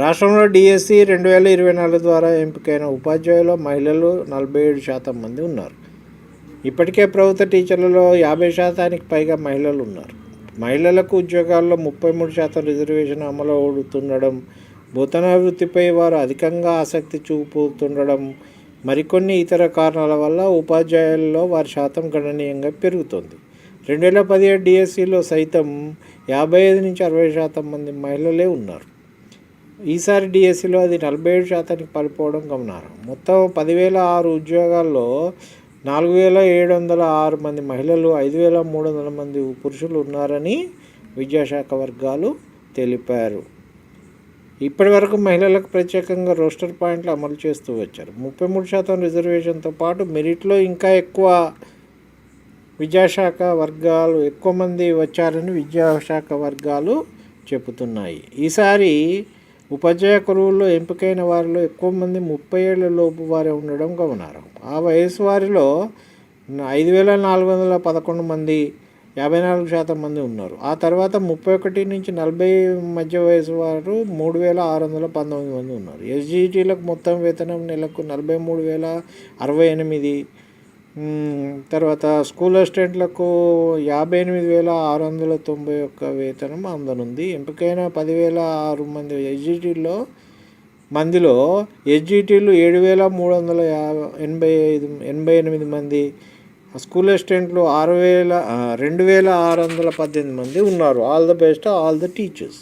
రాష్ట్రంలో డిఎస్సి రెండు వేల ఇరవై నాలుగు ద్వారా ఎంపికైన ఉపాధ్యాయులు మహిళలు నలభై ఏడు శాతం మంది ఉన్నారు. ఇప్పటికే ప్రభుత్వ టీచర్లలో యాభై శాతానికి పైగా మహిళలు ఉన్నారు. మహిళలకు ఉద్యోగాల్లో ముప్పై మూడు శాతం రిజర్వేషన్ అమలు అవుతుండడం భూతన వృత్తిపై వారు అధికంగా ఆసక్తి చూపుతుండడం మరికొన్ని ఇతర కారణాల వల్ల ఉపాధ్యాయుల్లో వారి శాతం గణనీయంగా పెరుగుతుంది. రెండు వేల పదిహేడు డిఎస్సిలో సైతం యాభై ఐదు నుంచి అరవై శాతం మంది మహిళలే ఉన్నారు. ఈసారి డిఎస్సిలో అది నలభై ఏడు శాతానికి పడిపోవడం గమనార్హం. మొత్తం పదివేల ఆరు ఉద్యోగాల్లో నాలుగు వేల ఏడు వందల ఆరు మంది మహిళలు ఐదు వేల మూడు వందల మంది పురుషులు ఉన్నారని విద్యాశాఖ వర్గాలు తెలిపారు. ఇప్పటి వరకు మహిళలకు ప్రత్యేకంగా రోస్టర్ పాయింట్లు అమలు చేస్తూ వచ్చారు. ముప్పై మూడు శాతం రిజర్వేషన్తో పాటు మెరిట్లో ఇంకా ఎక్కువ విద్యాశాఖ వర్గాలు ఎక్కువ మంది వచ్చారని విద్యాశాఖ వర్గాలు చెబుతున్నాయి. ఈసారి ఉపాధ్యాయ కొలువుల్లో ఎంపికైన వారిలో ఎక్కువ మంది ముప్పై ఏళ్ళ లోపు వారే ఉండడం గమనార్హం. ఆ వయసు వారిలో ఐదు వేల నాలుగు వందల పదకొండు మంది యాభై నాలుగు శాతం మంది ఉన్నారు. ఆ తర్వాత ముప్పై ఒకటి నుంచి నలభై మధ్య వయసు వారు మూడు వేల ఆరు వందల పంతొమ్మిది మంది ఉన్నారు. ఎస్జీటీలకు మొత్తం వేతనం నెలకు నలభై మూడు వేల అరవై ఎనిమిది తర్వాత స్కూల్ అసిస్టెంట్లకు యాభై ఎనిమిది వేల ఆరు వందల తొంభై ఒక్క వేతనం అందనుంది. ఎంపికైన పదివేల ఆరు మంది ఎస్జిటీల్లో మందిలో ఎస్జిటీలు ఏడు వేల మూడు వందల యాభై ఎనభై ఐదు ఎనభై ఎనిమిది మంది స్కూల్ అసిస్టెంట్లు ఆరు వేల రెండు వేల ఆరు వందల పద్దెనిమిది మంది ఉన్నారు. All the best all the teachers.